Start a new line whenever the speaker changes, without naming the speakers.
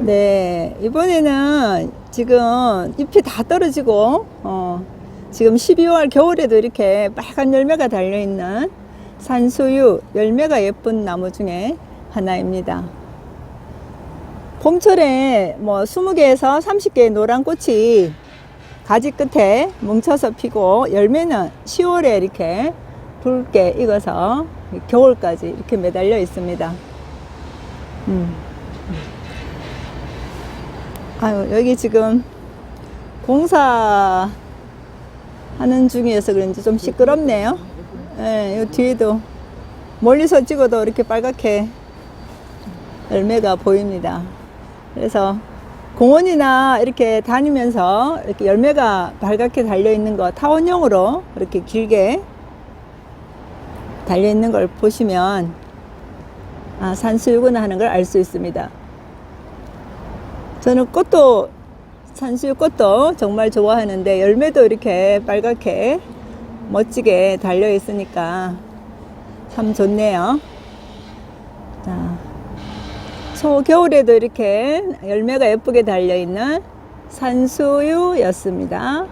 네, 이번에는 지금 잎이 다 떨어지고, 어, 지금 12월 겨울에도 이렇게 빨간 열매가 달려있는 산수유 열매가 예쁜 나무 중에 하나입니다. 봄철에 뭐 20개에서 30개의 노란 꽃이 가지 끝에 뭉쳐서 피고 열매는 10월에 이렇게 붉게 익어서 겨울까지 이렇게 매달려 있습니다. 음. 아유, 여기 지금 공사 하는 중이어서 그런지 좀 시끄럽네요. 예, 요 뒤에도 멀리서 찍어도 이렇게 빨갛게 열매가 보입니다. 그래서 공원이나 이렇게 다니면서 이렇게 열매가 빨갛게 달려 있는 거 타원형으로 이렇게 길게 달려 있는 걸 보시면 아, 산수유구나 하는 걸 알 수 있습니다. 저는 꽃도 산수유 꽃도 정말 좋아하는데 열매도 이렇게 빨갛게 멋지게 달려 있으니까 참 좋네요. 자, 초겨울에도 이렇게 열매가 예쁘게 달려 있는 산수유였습니다.